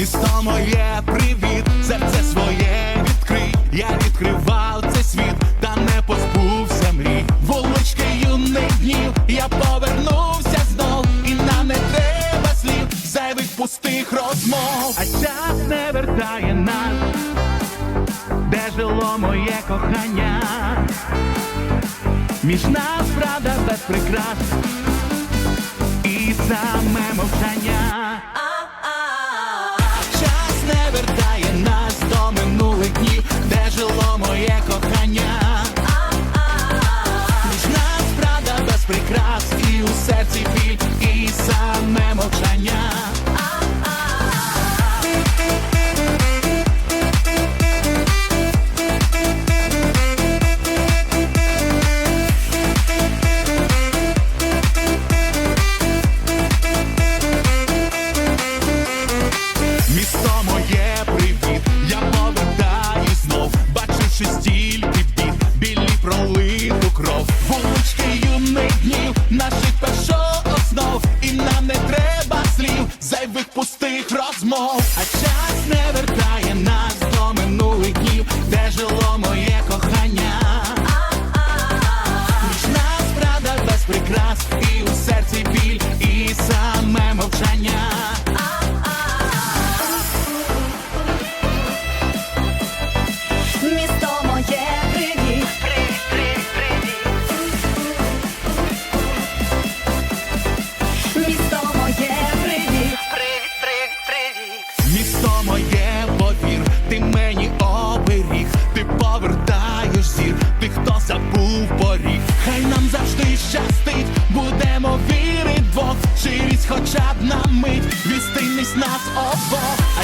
Місто моє, привіт, серце своє відкрий. Я відкривав цей світ, та не позбувся мрій. Вулички юних днів, я повернувся знов, і нам не треба слів, зайвих пустих розмов. А час не вертає нас, де жило моє кохання. Між нас правда без прикрас прикрас і у серці біль, і саме мовчання. Першооснов, і нам не треба слів, зайвих пустих розмов, будемо вірить Бог, ширість хоча б на мить, вістинність нас обох.